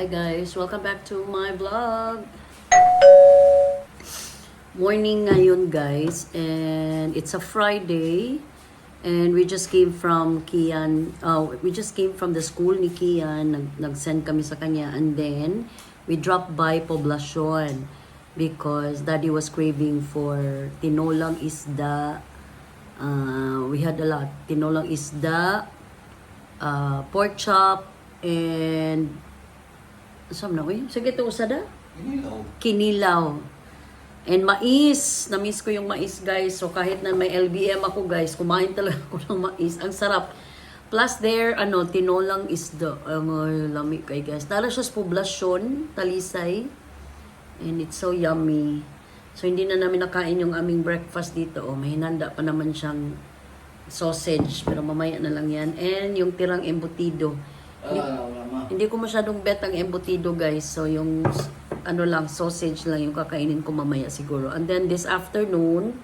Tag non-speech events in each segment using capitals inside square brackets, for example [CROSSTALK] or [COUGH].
Hi guys, welcome back to my vlog. Morning ngayon guys and it's a Friday and we just came from Kian, uh, we just came from the school ni Kian, nag, nag-send kami sa kanya and then we dropped by Poblacion because daddy was craving for tinolang isda. Uh, we had a lot. Tinolang isda, uh, pork chop, and Saan na, uy? Sige, ito usada. Inilaw. Kinilaw. And mais. Na-miss ko yung mais, guys. So, kahit na may LBM ako, guys, kumain talaga ako ng mais. Ang sarap. Plus, there, ano, tinolang isda. Ang uh, lami kay guys. Tala siya sa poblasyon, talisay. And it's so yummy. So, hindi na namin nakain yung aming breakfast dito. Oh, may hinanda pa naman siyang sausage. Pero mamaya na lang yan. And yung tirang embutido. Ah, wala ma. Hindi ko masyadong bet ang embutido guys. So yung ano lang, sausage lang yung kakainin ko mamaya siguro. And then this afternoon,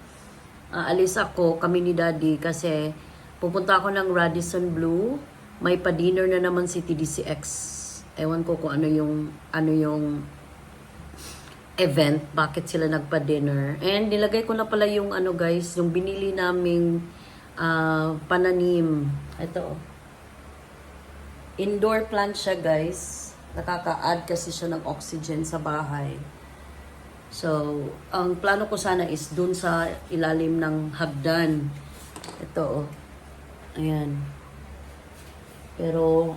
uh, alis ako, kami ni daddy kasi pupunta ako ng Radisson Blue. May pa-dinner na naman si TDCX. Ewan ko kung ano yung ano yung event, bakit sila nagpa-dinner. And nilagay ko na pala yung ano guys, yung binili naming ah, pananim. Ito oh. Indoor plant siya, guys. Nakaka-add kasi siya ng oxygen sa bahay. So, ang plano ko sana is dun sa ilalim ng hagdan. Ito, oh. Ayan. Pero,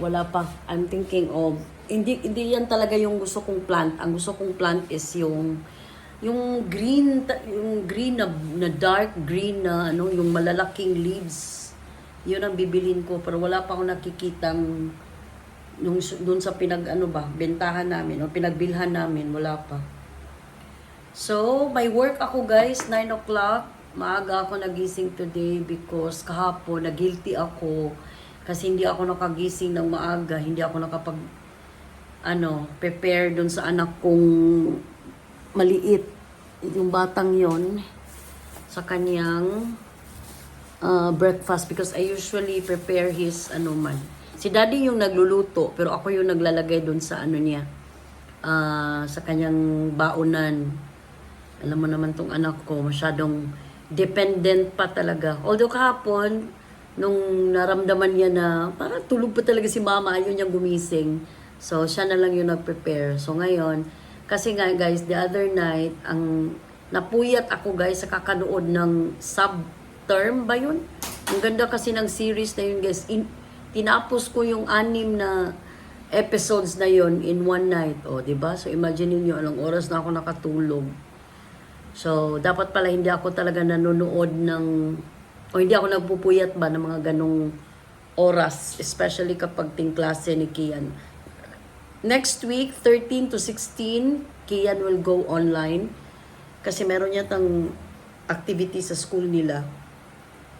wala pa. I'm thinking of, hindi, hindi yan talaga yung gusto kong plant. Ang gusto kong plant is yung, yung green, yung green na, na dark green na, ano, yung malalaking leaves yun ang bibilin ko pero wala pa akong nakikitang nung doon sa pinag ano ba bentahan namin o pinagbilhan namin wala pa. So may work ako guys 9 o'clock. Maaga ako nagising today because kahapon na guilty ako kasi hindi ako nakagising ng maaga hindi ako nakapag ano prepare doon sa anak kong maliit yung batang yon sa kanyang uh, breakfast because I usually prepare his ano man. Si daddy yung nagluluto pero ako yung naglalagay doon sa ano niya ah, sa kanyang baonan. Alam mo naman tong anak ko masyadong dependent pa talaga. Although kahapon nung naramdaman niya na parang tulog pa talaga si mama, ayaw niyang gumising. So siya na lang yung nag-prepare. So ngayon, kasi nga guys, the other night, ang napuyat ako guys sa kakanood ng sub term ba yun? Ang ganda kasi ng series na yun, guys. In, tinapos ko yung anim na episodes na yun in one night. O, di ba? So, imagine niyo anong oras na ako nakatulog. So, dapat pala hindi ako talaga nanonood ng, o hindi ako nagpupuyat ba ng mga ganong oras, especially kapag ting klase ni Kian. Next week, 13 to 16, Kian will go online kasi meron yatang activity sa school nila.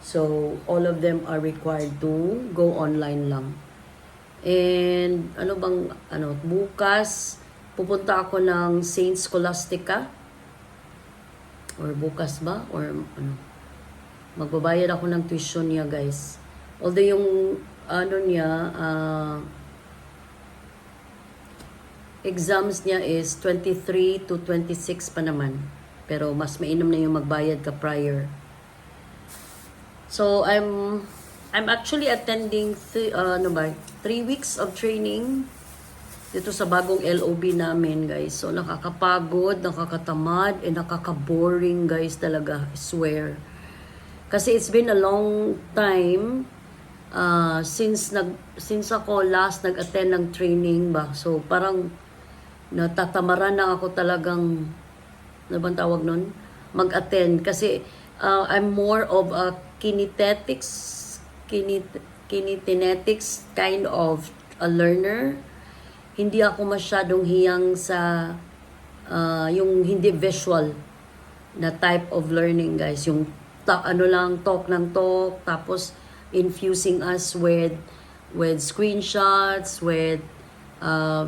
So, all of them are required to go online lang. And, ano bang, ano, bukas, pupunta ako ng Saint Scholastica. Or bukas ba? Or, ano, magbabayad ako ng tuition niya, guys. Although yung, ano niya, ah, exams niya is 23 to 26 pa naman. Pero mas mainam na yung magbayad ka prior. So I'm I'm actually attending th- uh, ano ba, three weeks of training dito sa bagong LOB namin, guys. So nakakapagod, nakakatamad, and nakaka-boring, guys, talaga. I swear. Kasi it's been a long time uh, since nag since ako last nag-attend ng training ba. So parang natatamaran na ako talagang ano bang tawag nun? Mag-attend kasi uh, I'm more of a kinetetics kinit, kinetinetics kind of a learner. Hindi ako masyadong hiyang sa uh, yung hindi visual na type of learning guys. Yung ta- ano lang talk ng talk tapos infusing us with with screenshots, with uh,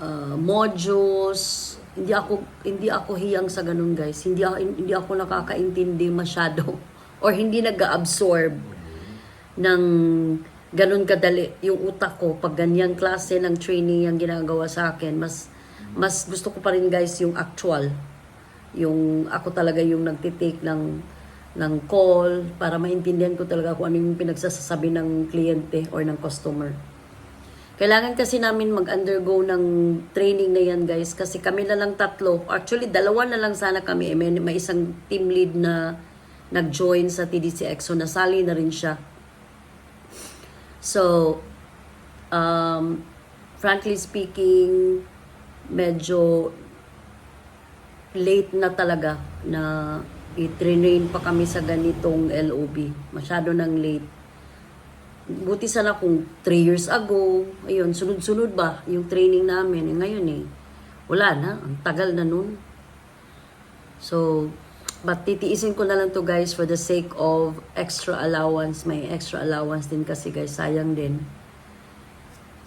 uh, modules. Hindi ako hindi ako hiyang sa ganun guys. Hindi ako hindi ako nakakaintindi masyado or hindi nag-absorb ng ganun kadali yung utak ko pag ganyang klase ng training yung ginagawa sa akin. Mas, mas gusto ko pa rin guys yung actual. Yung ako talaga yung nagtitake ng ng call para maintindihan ko talaga kung ano yung pinagsasabi ng kliyente or ng customer. Kailangan kasi namin mag-undergo ng training na yan guys kasi kami na lang tatlo. Actually, dalawa na lang sana kami. Eh, May, may isang team lead na nag-join sa TDCX so nasali na rin siya. So, um, frankly speaking, medyo late na talaga na i-train pa kami sa ganitong LOB. Masyado nang late. Buti sana kung 3 years ago, ayun, sunod-sunod ba yung training namin. Eh, ngayon eh, wala na. Ang tagal na nun. So, but titiisin ko na lang to guys for the sake of extra allowance. May extra allowance din kasi guys, sayang din.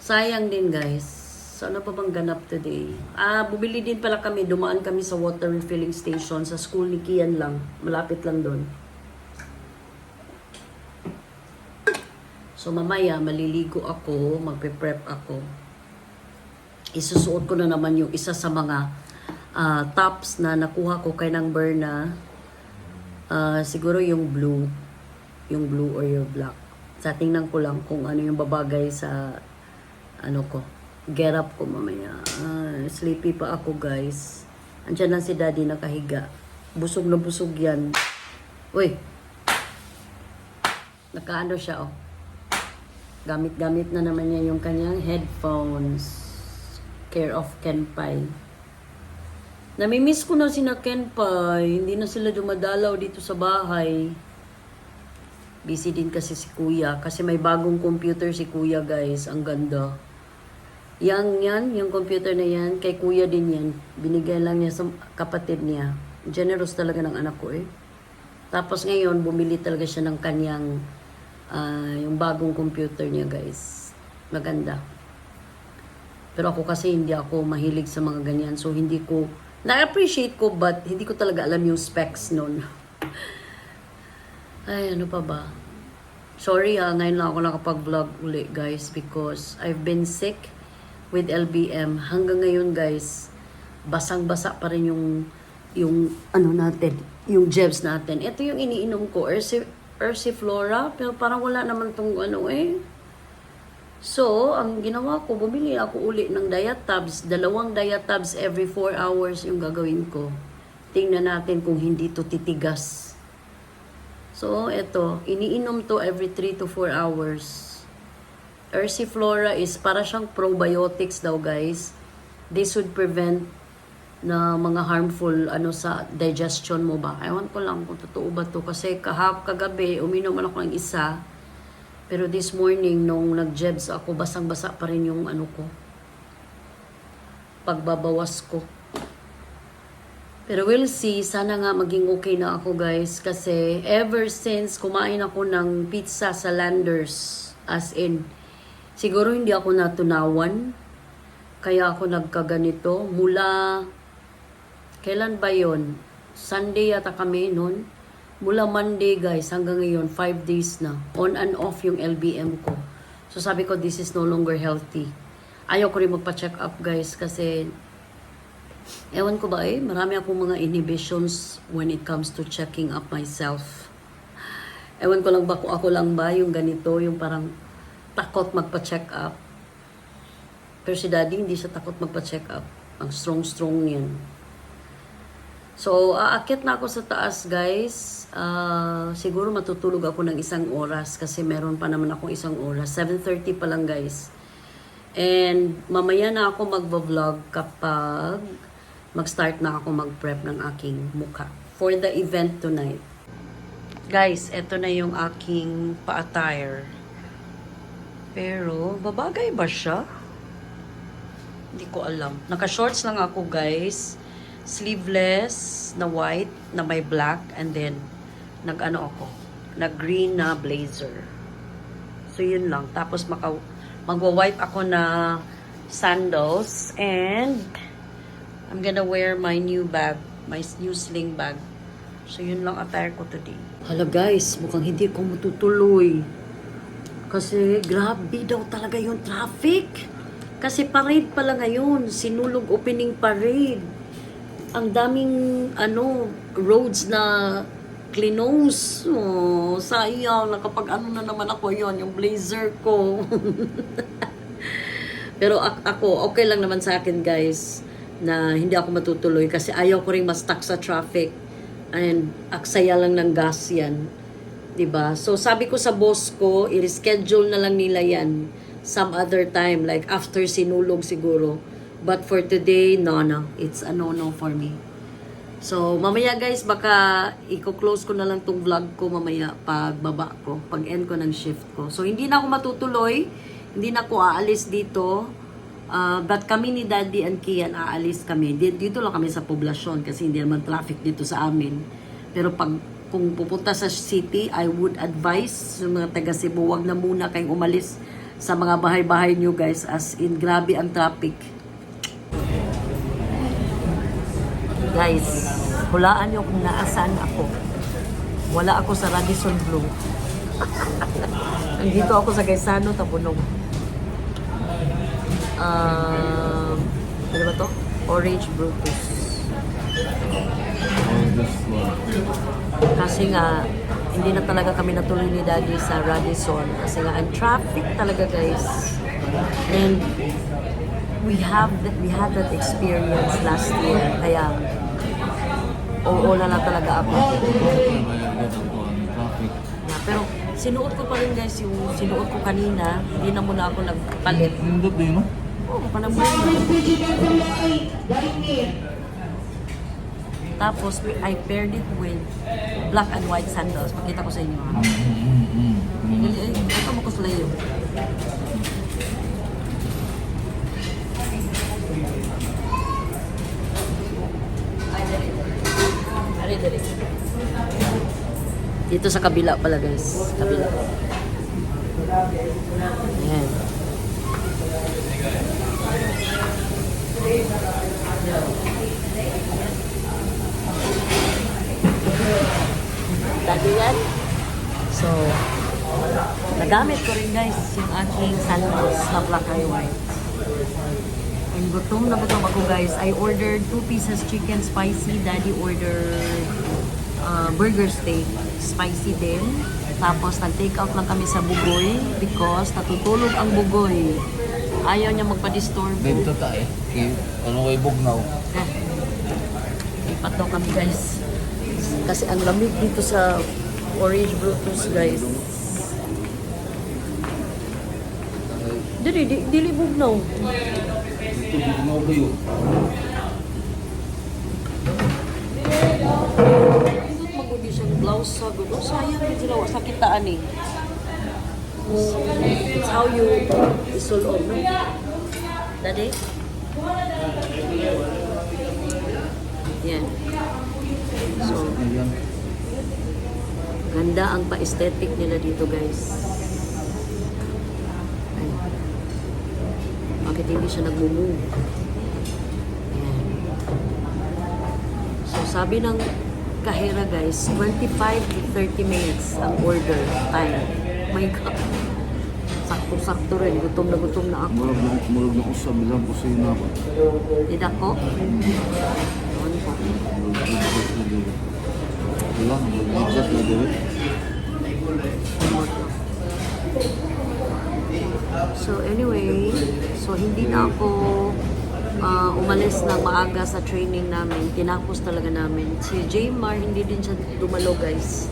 Sayang din guys. So, ano pa bang ganap today? Ah, bumili din pala kami. Dumaan kami sa water refilling station sa school ni Kian lang. Malapit lang doon. So, mamaya, maliligo ako, magpe-prep ako. Isusuot ko na naman yung isa sa mga ah, tops na nakuha ko kay ng Berna. Ah, siguro yung blue. Yung blue or yung black. Sa tingnan ko lang kung ano yung babagay sa ano ko. Get up ko mamaya. Ah, sleepy pa ako guys. Andiyan lang si daddy nakahiga. Busog na busog yan. Uy! Nakaano siya oh. Gamit-gamit na naman niya yung kanyang headphones. Care of Kenpai. Namimiss ko na sina Kenpai. Hindi na sila dumadalaw dito sa bahay. Busy din kasi si Kuya. Kasi may bagong computer si Kuya guys. Ang ganda. Yang yan, yung computer na yan, kay Kuya din yan. Binigay lang niya sa kapatid niya. Generous talaga ng anak ko eh. Tapos ngayon, bumili talaga siya ng kanyang ah, yung bagong computer niya guys. Maganda. Pero ako kasi hindi ako mahilig sa mga ganyan. So hindi ko, na-appreciate ko but hindi ko talaga alam yung specs nun. Ay, ano pa ba? Sorry ah, ngayon lang ako nakapag-vlog uli guys because I've been sick with LBM. Hanggang ngayon guys, basang-basa pa rin yung yung ano natin, yung jebs natin. Ito yung iniinom ko, Ursi, Ursiflora, pero parang wala naman tong ano eh. So, ang ginawa ko, bumili ako uli ng diatabs. Dalawang diatabs every 4 hours yung gagawin ko. Tingnan natin kung hindi to titigas. So, eto, iniinom to every 3 to 4 hours. Ursiflora is para siyang probiotics daw guys. This would prevent na mga harmful ano sa digestion mo ba. Ewan ko lang kung totoo ba to kasi kahap kagabi uminom ako ng isa. Pero this morning nung nag-jebs ako basang-basa pa rin yung ano ko. Pagbabawas ko. Pero we'll see. Sana nga maging okay na ako guys. Kasi ever since kumain ako ng pizza sa Landers. As in, siguro hindi ako natunawan. Kaya ako nagkaganito. Mula, kailan ba yon Sunday yata kami noon. Mula Monday guys hanggang ngayon, 5 days na. On and off yung LBM ko. So sabi ko, this is no longer healthy. Ayaw ko rin magpa-check up guys kasi Ewan ko ba eh, marami akong mga inhibitions when it comes to checking up myself. Ewan ko lang ba kung ako lang ba yung ganito, yung parang takot magpa-check up. Pero si daddy hindi siya takot magpa-check up. Ang strong-strong niyan. So, aakyat na ako sa taas, guys. Ah, siguro matutulog ako ng isang oras kasi meron pa naman akong isang oras. 7.30 pa lang, guys. And mamaya na ako magvo-vlog kapag mag-start na ako mag-prep ng aking mukha for the event tonight. Guys, eto na yung aking pa-attire. Pero, babagay ba siya? Hindi ko alam. Naka-shorts lang ako, guys. Sleeveless na white na may black and then nag-ano ako, nag-green na blazer. So, yun lang. Tapos, maka, magwa-white ako na sandals and I'm gonna wear my new bag, my new sling bag. So, yun lang attire ko today. Hala guys, mukhang hindi ko matutuloy. Kasi grabe daw talaga yung traffic. Kasi parade pala ngayon, sinulog opening parade. Ang daming ano roads na clinose. Oh, sayang, nakapag ano na naman ako yon yung blazer ko. [LAUGHS] Pero ak- ako, okay lang naman sa akin guys na hindi ako matutuloy kasi ayaw ko rin ma-stuck sa traffic and aksaya lang ng gas yan. 'Di ba? So sabi ko sa boss ko, i-reschedule na lang nila yan some other time like after sinulog siguro. But for today, no no, it's a no-no for me. So, mamaya guys, baka i-close ko na lang tong vlog ko mamaya pag baba ko, pag end ko ng shift ko. So, hindi na ako matutuloy, hindi na ako aalis dito. Ah, but kami ni Daddy and Kian aalis kami. Di- Dito lang kami sa poblasyon kasi hindi naman traffic dito sa amin. Pero pag kung pupunta sa city, I would advise sa mga taga Cebu, wag na muna kayong umalis sa mga bahay-bahay nyo guys as in grabe ang traffic. Guys, hulaan nyo kung naasaan ako. Wala ako sa Radisson Blue. [LAUGHS] Nandito ako sa Gaisano, Tabunog. Um, ano ba to? Orange Brutus. Kasi nga, hindi na talaga kami natuloy ni Daddy sa Radisson. Kasi nga, ang traffic talaga guys. And we have that, we had that experience last year. Kaya, oo na lang talaga ako. Na, pero sinuot ko pa rin guys yung sinuot ko kanina. Hindi na muna ako nagpalit. Nindot din, no? Oo, oh, panamay. Tapos, I paired it with black and white sandals. Pakita ko sa inyo. ha. Mm-hmm. Dili, ay, ito mo ko sa layo. Ari, dali. Dito sa kabila pala guys. Kabila. Ayan. Dati yan. So, nagamit ko rin guys yung aking sandals na black and white. And gutom na gutom ako guys. I ordered two pieces chicken spicy. Daddy ordered uh, burger steak. Spicy din. Tapos nag-take out lang kami sa Bugoy because natutulog ang Bugoy. Ayaw niya magpa-disturb. Dito tayo. Okay. Ano kay Bugnaw? Eh, lipat daw kami guys. Kasi ang lamig dito sa Orange Brutus guys. Dili, di, dili bugnaw. Dito Bugnaw ba yun? Ito magudi siyang blouse sa gulo. Sayang din sila. Sa kitaan eh. It's how you isulong, no? Daddy? Yan. So. Ganda ang pa-aesthetic nila dito, guys. Ay. Bakit hindi siya nag-move? Ayan. So, sabi ng kahera, guys, 25 to 30 minutes ang order time. My God. Sakto-sakto rin. Gutom na gutom na ako. Murag na, murag na usab bilang kusina ba? Tidak ko. Ewan ko. Dito. Wala, murag na dito. So anyway, so hindi na ako ah, umalis na maaga sa training namin. Tinapos talaga namin. Si Jaymar, hindi din siya dumalo guys.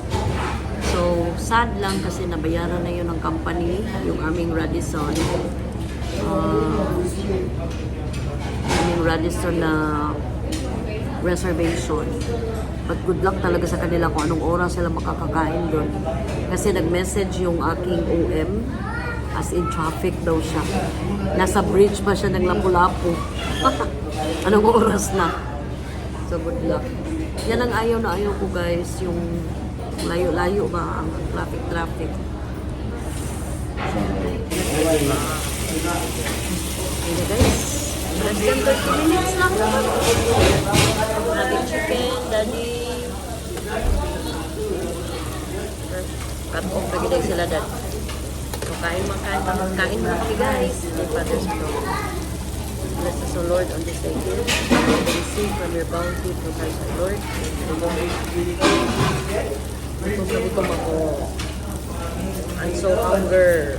So sad lang kasi nabayaran na yun ng company, yung aming Radisson. Ah, aming Radisson na reservation. But good luck talaga sa kanila kung anong oras sila makakakain doon. Kasi nag-message yung aking OM as in traffic daw siya. Nasa bridge pa siya ng Lapu-Lapu. [LAUGHS] anong oras na? So good luck. Yan ang ayaw na ayaw ko guys, yung layo-layo ba ang traffic-traffic. Hindi guys. Less than 30 minutes lang. Natin chicken, daddy. Cut off lagi din sila dad. Kain mga kain, kain, kain mga kami guys. May Father's Lord. Bless us, O Lord, on this day. And receive from your bounty from Christ our Lord. Gutom na gutom ako. I'm so hunger.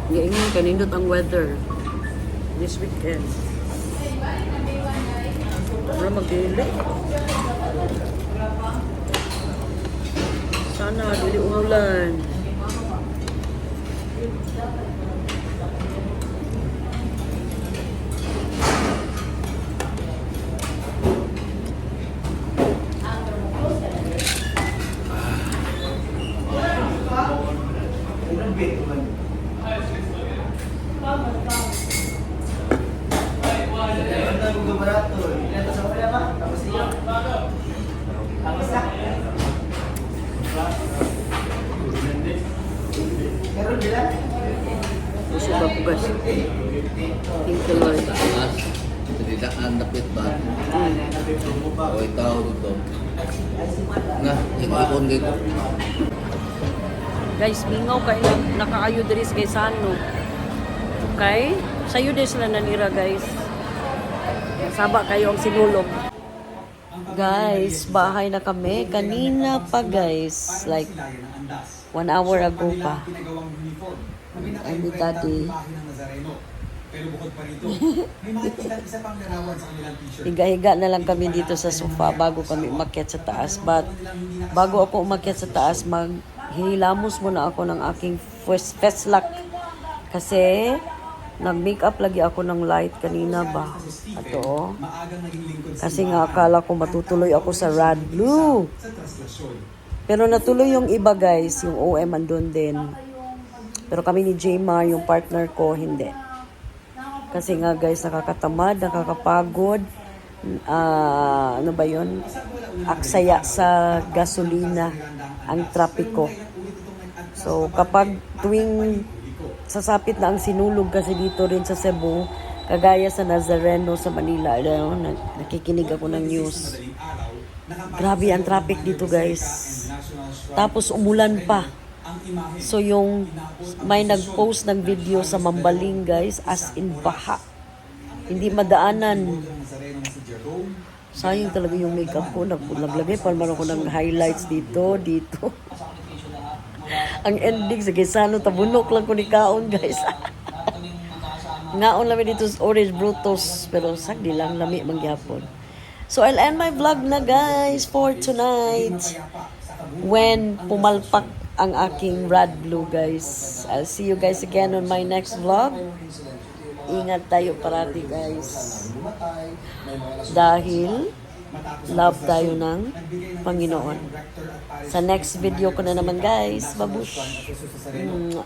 Gaingon kanindot ang weather this weekend. Wala magdili. Sana dili umulan. Gusto ba po guys? Thank you Lord. Taas. Tidak andapit ba? O itaw dito. Nga, ipon dito. Guys, mingaw kayo nakaayo diri sa Gaisano. Okay? Sayo din sila nanira, guys. Saba kayo ang sinulog. Guys, bahay na kami. Kanina pa, guys. Like, one hour ago pa. With daddy. Pero bukod pa rito, may makikita isa pang larawan sa kanilang t-shirt. Higa-higa na lang kami dito sa sofa bago kami umakyat sa taas. But, bago ako umakyat sa taas, mag hinilamos muna ako ng aking first face lock. Kasi, nag-makeup lagi ako ng light kanina ba? Ato. Sa Kasi nga akala ko matutuloy ako sa Rad Blue. Pero natuloy yung iba guys, yung OM andun din. Pero kami ni Jaymar, yung partner ko, hindi. Kasi nga guys, nakakatamad, nakakapagod. Ah, ano ba yun? Aksaya sa gasolina ang trapiko. So kapag tuwing sasapit na ang sinulog kasi dito rin sa Cebu, kagaya sa Nazareno sa Manila, ano, nak- nakikinig ako ng news. Grabe ang traffic dito guys. Tapos umulan pa. So yung may nag-post ng video sa Mambaling guys as in baha. Hindi madaanan. Sayang talaga yung makeup ko. Nag- Naglagay pa naman ako ng highlights dito, dito. [LAUGHS] Ang ending, sige, sano, tabunok lang ko ni Kaon, guys. [LAUGHS] Ngaon lang dito sa Orange Brutus, pero sagdi lang, lami mangyapon. So, I'll end my vlog na, guys, for tonight. When pumalpak ang aking rad blue, guys. I'll see you guys again on my next vlog. Ingat tayo parati, guys. Dahil love tayo ng Panginoon. Sa next video ko na naman, guys. Babush. Mm.